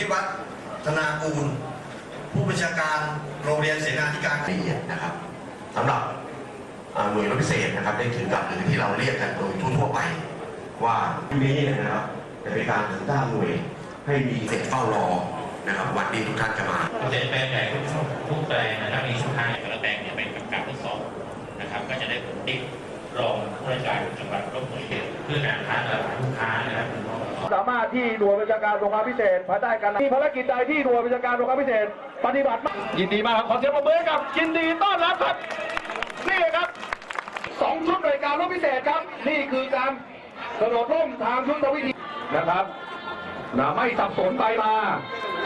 ธิวัฒน์ธนากูล ผู้บัญชาการโรงเรียนเสนาธิการละเอียดนะครับสำหรับอ่าหน่วยรบพิเศษนะครับได้ถือกับหรือที่เราเรียกกันโดยทั่วๆไป ว่าที่นี้นะครับจะเป็นการสร้างหน่วยให้มีเสร็จเฝ้ารอนะครับวันนี้ทุกท่านจะมาเกษตรแปลงใหญ่ทุกทุกแปลงนะครับมีสุดท้ายแต่ละแปลงเนี่ยเป็นการทดสอบนะครับ ก็จะได้ผลติดรองผู้ราชการจังหวัดลบบุรีเพื่อการค้าตลาดลูกค้านะครับ สามารถที่หน่วยบัญชาการสงครามพิเศษภายใต้การมีภารกิจใดที่หน่วยบัญชาการสงครามพิเศษ ปฏิบัติมายินดีมากครับขอเสียงปรบมือกับยินดีต้อนรับครับนี่ครับสองชุดหน่วยการรบพิเศษครับ นี่คือการกระโดดร่มทางยุทธวิธีนะครับนะไม่สับสนไปมา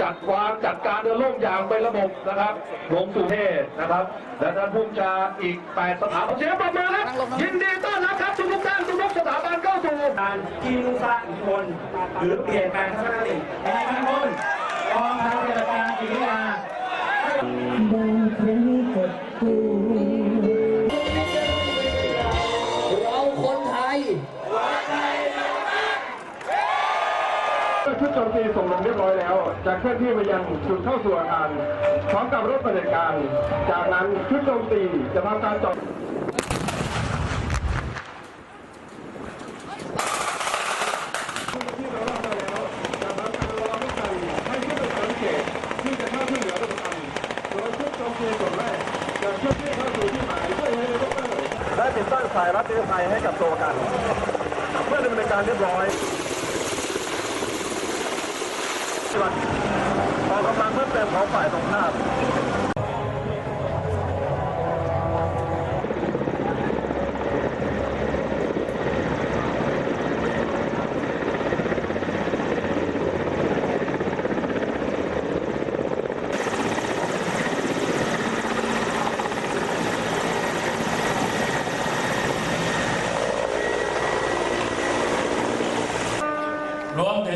จัดวางจัดการเดินร่มอย่างเป็นระบบนะครับลงสู่เทศนะครับ และท่านผู้บัญชาอีกแปดสถาบันเสียงปรบมือครับยินดีต้อนรับ การที่มุ่งสร้างอิทธิพลหรือเปลี่ยนแปลงทัศนคติในข้างบนกองทัพเรือการศรีวิทยาเราคนไทยชุดโจมตีส่งลงเรียบร้อยแล้ว จะเคลื่อนที่ไปยังจุดเข้าสู่อาคารพร้อมกับรถปฏิบัติการ จากนั้นชุดโจมตีจะทำการจอด ที่เราเล่าไปแล้วจะทำการระวังใจให้ชุดเป็นสังเกตที่จะเข้าช่วยเหลือประชาชนโดยชุดโจมตีส่วนแรกจะเคลื่อนที่เข้าสู่ที่หมายเพื่อให้เฮลิคอปเตอ ร์และติดตั้งสายรัดนิรภัยให้กับตัวประกัน เมื่อดำเนินการเรียบร้อยออกกำลังเพิ่มเติมของฝ่ายตรงข้าม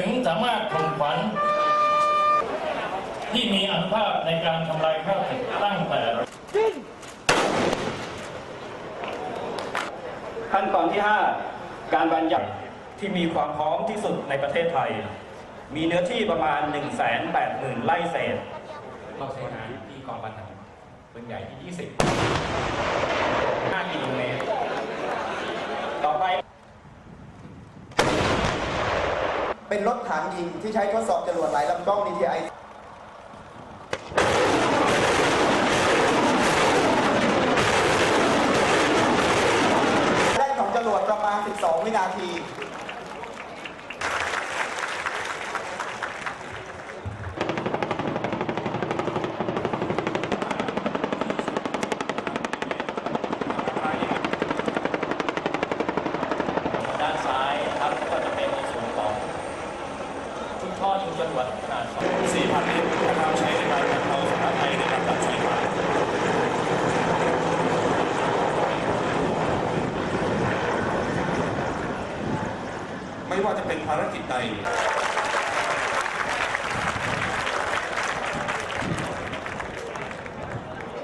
งสามารถข่มขวัญที่มีอนุภาพในการทำลายข้าวศึกตั้งแต่ขั้นตอนที่ 5 การบัญญัติที่มีความพร้อมที่สุดในประเทศไทย มีเนื้อที่ประมาณ 1 8 0 0 0 0 ไร่เศษเราใช้งานที่กองพันธุ์ปืนใหญ่ที่ 20 5กิโลเมตร ต่อไป เป็นรถถังยิงที่ใช้ทดสอบจรวดหลายลำกล้อง DTI แรกของจรวดประมาณ 12 วินาที ด้านซ้ายครับก็จะเป็นในส่วนของชุดท่อชุดจรวดขนาด 4,000ลิตรนะครับใช้ในการบรรเทาสาธารณภัยในการตัดไฟฟ้าไม่ว่าจะเป็นภารกิจใด